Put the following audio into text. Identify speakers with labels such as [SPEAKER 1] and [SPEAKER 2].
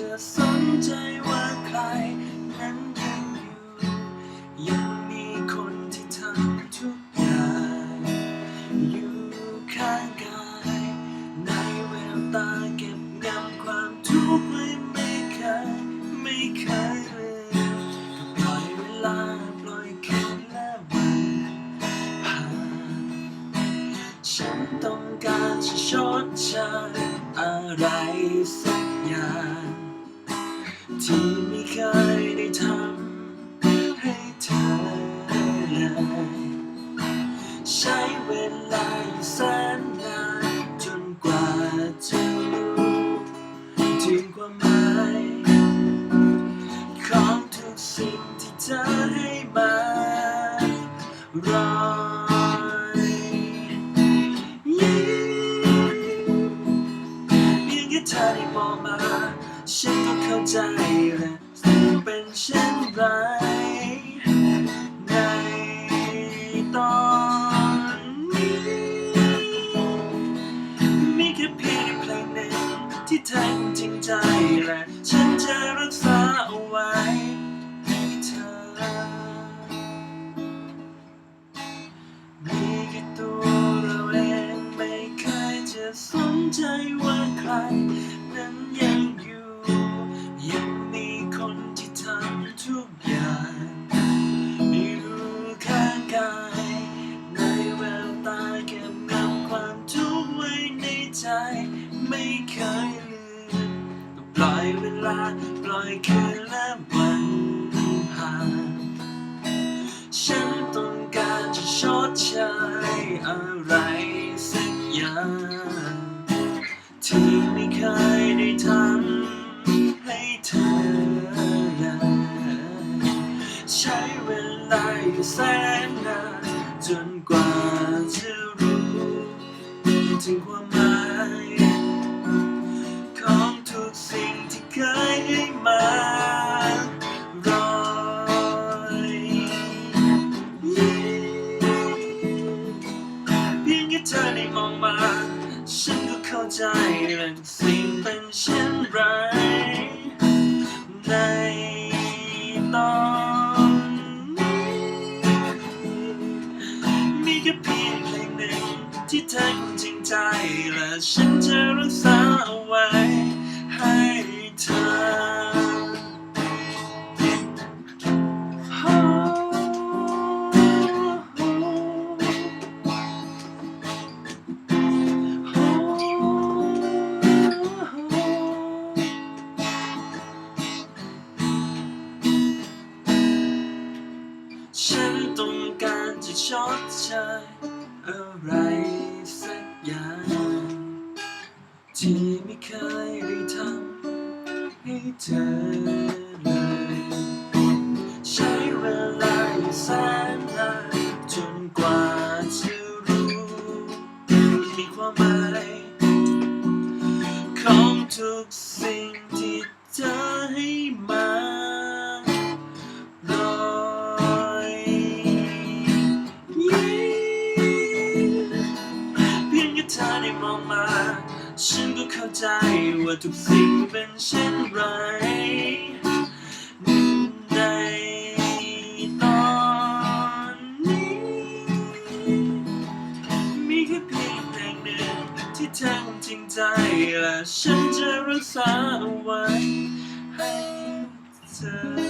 [SPEAKER 1] เองไม่เคยจะสนใจว่าใครนั้นยังอยู่ ยังมีคนที่ทำทุกอย่าง อยู่ข้างกาย ในแววตาเก็บงำความทุกข์ไว้ไม่เคยไม่เคยลืมก็ปล่อยเวลาปล่อยคืนและวันผ่านฉันต้องการจะชดเชยอะไรสักอย่าง ที่ไม่เคยได้ทำให้เธอเลยใช้เวลาอยู่แสนนานจนกว่าจะรู้ถึงความหมายของทุกสิ่งที่เธอให้มารอยยิ้มเพียงเธอได้มองมา ฉันก็เข้าใจและเป็นเช่นไร ในตอนนี้มีแค่เพียงเพลงหนึ่งที่แท้จริงใจและฉันจะรักษาเอาไว้ให้เธอ มีแค่ตัวเราเองไม่เคยจะสนใจว่าใคร ลอยเวลาปล่อยคืนและวันผ่านฉันต้องการจะชดเชยอะไรสักอย่างที่ไม่เคยได้ทำให้เธอเลยใช้เวลาอยู่แสนนานจนกว่าจะรู้ถึงความหมาย ไร ในตอนนี้มีแค่เพียงเพลงหนึ่งที่เธอคนจริงใจและฉันจะรักษาเอาไว้ให้เธอ ฉันต้องการจะชดเชยอะไรสักอย่าง ที่ไม่เคยได้ทำให้เธอเลย ใช้เวลาอยู่แสนนานจนกว่าจะรู้มีความหมายของทุกสิ่ง ฉันก็เข้าใจว่าทุกสิ่งเป็นเช่นไรในตอนนี้ มีแค่เพียงเพลงหนึ่งที่แท้จริงใจ และฉันจะรักษาเอาไว้ให้เธอ